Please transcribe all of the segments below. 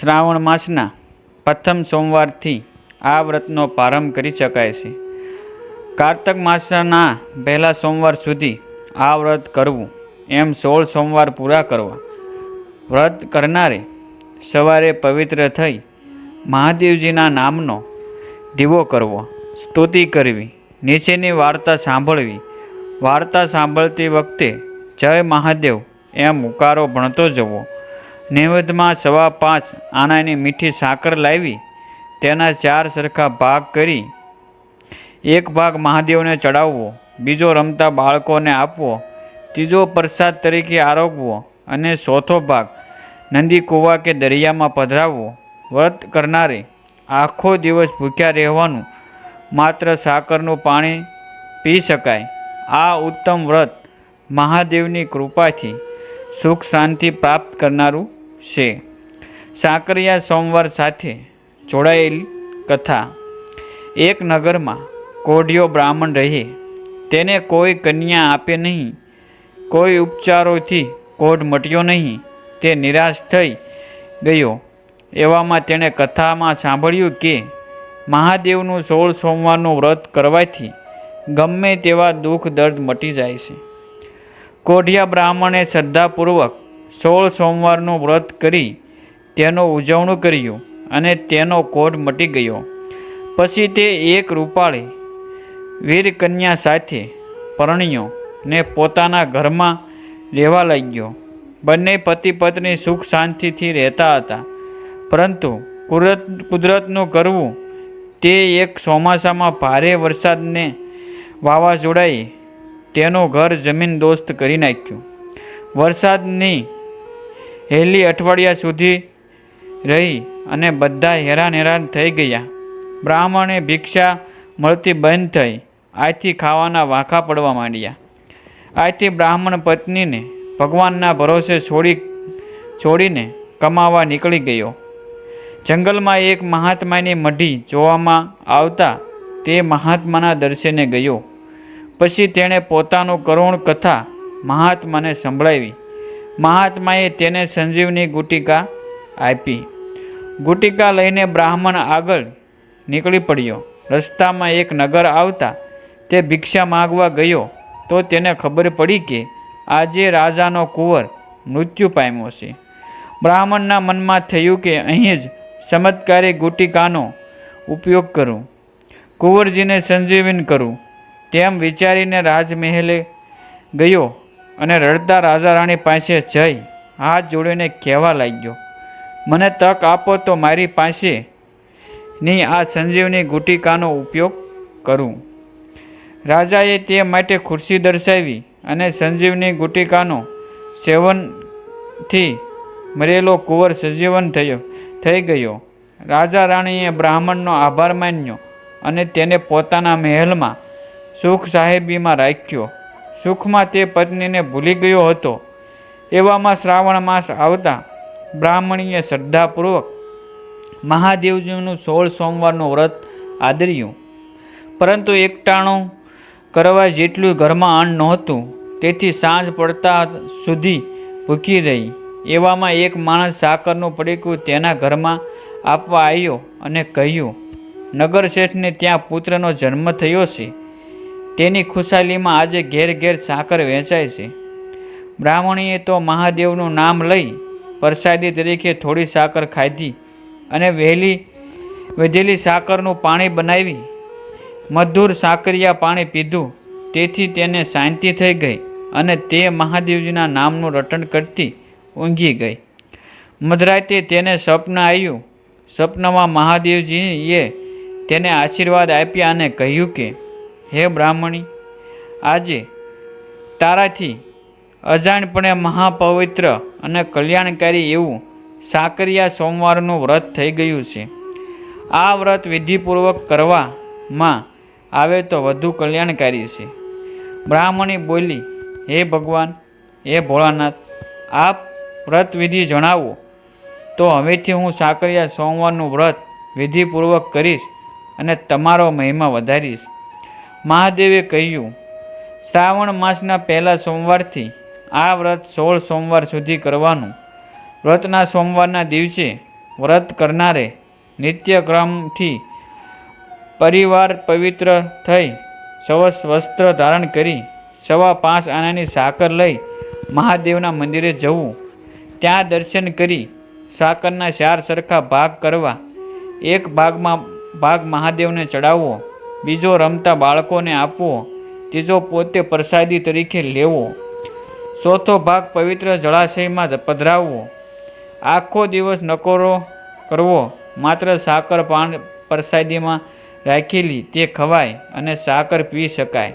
શ્રાવણ માસના પ્રથમ સોમવારથી આ વ્રતનો પ્રારંભ કરી શકાય છે. કારતક માસના પહેલા સોમવાર સુધી આ વ્રત કરવું, એમ સોળ સોમવાર પૂરા કરવા. વ્રત કરનારે સવારે પવિત્ર થઈ મહાદેવજીના નામનો દીવો કરવો, સ્તુતિ કરવી, નીચેની વાર્તા સાંભળવી. વાર્તા સાંભળતી વખતે જય મહાદેવ એમ ઉકારો ભણતો જવો. નૈવેદ્યમાં સવા પાંચ આનાની મીઠી સાકર લાવી, તેના ચાર સરખા ભાગ કરી. એક ભાગ મહાદેવને ચડાવવો, બીજો રમતા બાળકોને આપવો, ત્રીજો પ્રસાદ તરીકે આરોગવો અને ચોથો ભાગ નંદી કૂવા કે દરિયામાં પધરાવવો. વ્રત કરનારે આખો દિવસ ભૂખ્યા રહેવાનું, માત્ર સાકરનું પાણી પી શકાય. આ ઉત્તમ વ્રત મહાદેવની કૃપાથી સુખ શાંતિ પ્રાપ્ત કરનારું છે સાકરિયા સોમવાર સાથે જોડાયેલ કથા. એક નગરમાં કોઢિયો બ્રાહ્મણ રહે, તેને કોઈ કન્યા આપે નહીં, કોઈ ઉપચારોથી કોઢ મટ્યો નહીં, તે નિરાશ થઈ ગયો. એવામાં તેણે કથામાં સાંભળ્યું કે મહાદેવનું સોળ સોમવારનું વ્રત કરવાથી ગમે તેવા દુઃખ દર્દ મટી જાય છે. કોઢિયા બ્રાહ્મણે શ્રદ્ધાપૂર્વક સોળ સોમવારનું વ્રત કરી તેનું ઉજવણું કર્યું અને તેનો કોડ મટી ગયો. પછી તે એક રૂપાળી વીર કન્યા સાથે પરણ્યો ને પોતાના ઘરમાં રહેવા લાગ્યો. બંને પતિ પત્ની સુખ શાંતિથી રહેતા હતા. પરંતુ કુદરત, કુદરતનું કરવું તે એક ચોમાસામાં ભારે વરસાદને વાવાઝોડાએ તેનું ઘર જમીન દોસ્ત કરી નાખ્યું. વરસાદની હેલી અઠવાડિયા સુધી રહી અને બધા હેરાન હેરાન થઈ ગયા. બ્રાહ્મણે ભિક્ષા મળતી બંધ થઈ. આથી ખાવાના વાંખા પડવા માંડ્યા. આથી બ્રાહ્મણ પત્નીને ભગવાનના ભરોસે છોડી, છોડીને કમાવા નીકળી ગયો. જંગલમાં એક મહાત્માની મઢી જોવામાં આવતા તે મહાત્માના દર્શને ગયો. પછી તેણે પોતાનું કરુણ કથા મહાત્માને સંભળાવી. મહાત્માએ તેને સંજીવની ગુટિકા આપી. ગુટિકા લઈને બ્રાહ્મણ આગળ નીકળી પડ્યો. રસ્તામાં એક નગર આવતા તે ભિક્ષા માગવા ગયો તો તેને ખબર પડી કે આજે રાજાનો કુંવર મૃત્યુ પામ્યો છે. બ્રાહ્મણના મનમાં થયું કે અહીં જ ચમત્કારી ગુટિકાનો ઉપયોગ કરું. કુંવરજીને સંજીવન કરું. તેમ વિચારીને રાજમહેલે ગયો. અને રડતા રાજા રાણી પાસે જઈ હાથ જોડીને કહેવા લાગ્યો, મને તક આપો તો મારી પાસે ની આ સંજીવની ગુટિકાનો ઉપયોગ કરું. રાજાએ તે માટે ખુરશી દર્શાવી અને સંજીવની ગુટિકાનો સેવનથી મરેલો કુંવર સજીવન થયો, થઈ ગયો. રાજા રાણીએ બ્રાહ્મણનો આભાર માન્યો અને તેને પોતાના મહેલમાં સુખ સાહેબીમાં રાખ્યો. સુખમાં તે પત્નીને ભૂલી ગયો હતો. એવામાં શ્રાવણ માસ આવતા બ્રાહ્મણીએ શ્રદ્ધાપૂર્વક મહાદેવજીનું સોળ સોમવારનું વ્રત આદર્યું. પરંતુ એકટાણું કરવા જેટલું ઘરમાં અન્ન નહોતું, તેથી સાંજ પડતા સુધી ભૂખી રહી. એવામાં એક માણસ સાકરનું પડીકું તેના ઘરમાં આપવા આવ્યો અને કહ્યું, નગર શેઠને ત્યાં પુત્રનો જન્મ થયો છે. તેની ખુશાલીમાં આજે ઘેર ઘેર સાકર વેચાય છે. બ્રાહ્મણીએ તો મહાદેવનું નામ લઈ પ્રસાદી તરીકે થોડી સાકર ખાધી અને વહેલી વધેલી સાકરનું પાણી બનાવી, મધુર સાકરિયા પાણી પીધું. તેથી તેને શાંતિ થઈ ગઈ અને તે મહાદેવજીના નામનું રટણ કરતી ઊંઘી ગઈ. મધરાતે તેને સ્વપ્ન આવ્યું. સ્વપ્નમાં મહાદેવજીએ તેને આશીર્વાદ આપ્યા અને કહ્યું કે હે બ્રાહ્મણી, આજે તારાથી અજાણપણે મહાપવિત્ર અને કલ્યાણકારી એવું સાકરિયા સોમવારનું વ્રત થઈ ગયું છે. આ વ્રત વિધિપૂર્વક કરવામાં આવે તો વધુ કલ્યાણકારી છે. બ્રાહ્મણી બોલી, હે ભગવાન, હે ભોળાનાથ, આપ વ્રત વિધિ જણાવો. તો હવેથી હું સાકરિયા સોમવારનું વ્રત વિધિપૂર્વક કરીશ અને તમારો મહિમા વધારીશ. મહાદેવે કહ્યું, શ્રાવણ માસના પહેલા સોમવારથી આ વ્રત સોળ સોમવાર સુધી કરવાનું. વ્રતના સોમવારના દિવસે વ્રત કરનારે નિત્યક્રમથી પરિવાર પવિત્ર થઈ સવસ વસ્ત્ર ધારણ કરી સવા પાંચ આનાની સાકર લઈ મહાદેવના મંદિરે જવું. ત્યાં દર્શન કરી સાકરના ચાર સરખા ભાગ કરવા. એક ભાગમાં ભાગ મહાદેવને ચડાવવો. બીજો રમતા બાળકોને આપવો, ત્રીજો પોતે પ્રસાદી તરીકે લેવો. ચોથો ભાગ પવિત્ર જળાશયમાં પધરાવવો. આખો દિવસ નકોરો કરવો, માત્ર સાકર પાન પ્રસાદીમાં રાખેલી તે ખવાય અને સાકર પી શકાય.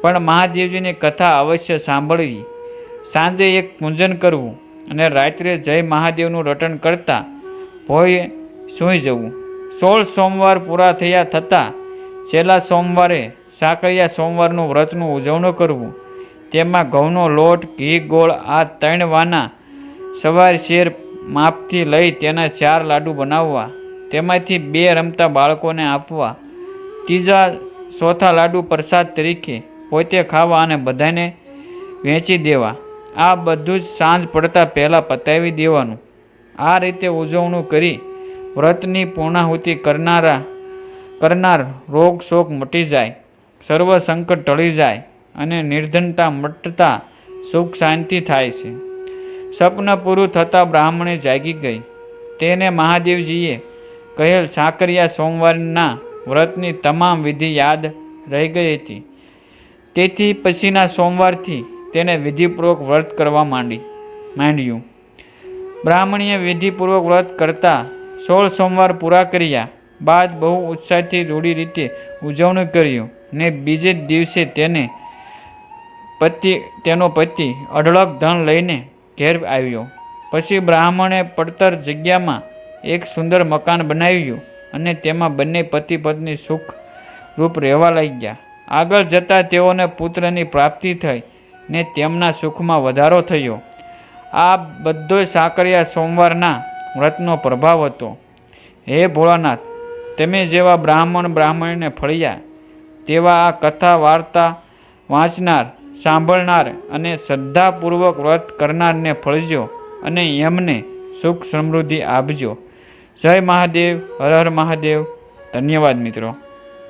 પણ મહાદેવજીની કથા અવશ્ય સાંભળવી. સાંજે એક પૂજન કરવું અને રાત્રે જય મહાદેવનું રટણ કરતા ભોય સૂઈ જવું. સોળ સોમવાર પૂરા થયા થતાં છેલ્લા સોમવારે સાકરિયા સોમવારનું વ્રતનું ઉજવણું કરવું. તેમાં ઘઉંનો લોટ, ઘી, ગોળ, આ ત્રણ વાના સવાર શેર માપથી લઈ તેના ચાર લાડુ બનાવવા. તેમાંથી બે રમતા બાળકોને આપવા. ત્રીજા ચોથા લાડુ પ્રસાદ તરીકે પોતે ખાવા અને બધાને વેચી દેવા. આ બધું જ સાંજ પડતા પહેલાં પતાવી દેવાનું. આ રીતે ઉજવણું કરી વ્રતની પૂર્ણાહુતિ કરનારા કરનાર રોગ શોક મટી જાય, સર્વ સંકટ ટળી જાય અને નિર્ધનતા મટતા સુખ શાંતિ થાય છે. સપન પૂરું થતાં બ્રાહ્મણે જાગી ગઈ. તેને મહાદેવજીએ કહેલ સાકરિયા સોમવારના વ્રતની તમામ વિધિ યાદ રહી ગઈ હતી. તેથી પછીના સોમવારથી તેને વિધિપૂર્વક વ્રત કરવા માંડી, માંડ્યું. બ્રાહ્મણીએ વિધિપૂર્વક વ્રત કરતા સોળ સોમવાર પૂરા કર્યા. બાદ બહુ ઉત્સાહથી રૂઢી રીતે ઉજવણી કર્યું ને બીજે દિવસે તેને પતિ, તેનો પતિ અઢળક ધન લઈને ઘેર આવ્યો. પછી બ્રાહ્મણે પડતર જગ્યામાં એક સુંદર મકાન બનાવ્યું અને તેમાં બંને પતિ પત્ની સુખ રૂપ રહેવા લાગ્યા. આગળ જતાં તેઓને પુત્રની પ્રાપ્તિ થઈ ને તેમના સુખમાં વધારો થયો. આ બધોય સાકરિયા સોમવારના વ્રતનો પ્રભાવ હતો. હે ભોળાનાથ તમે જેવા બ્રાહ્મણ બ્રાહ્મણીને ફળ્યા, તેવા આ કથા વાર્તા વાંચનાર, સાંભળનાર અને શ્રદ્ધાપૂર્વક વ્રત કરનારને ફળજો અને એમને સુખ સમૃદ્ધિ આપજો. જય મહાદેવ, હર હર મહાદેવ. ધન્યવાદ મિત્રો.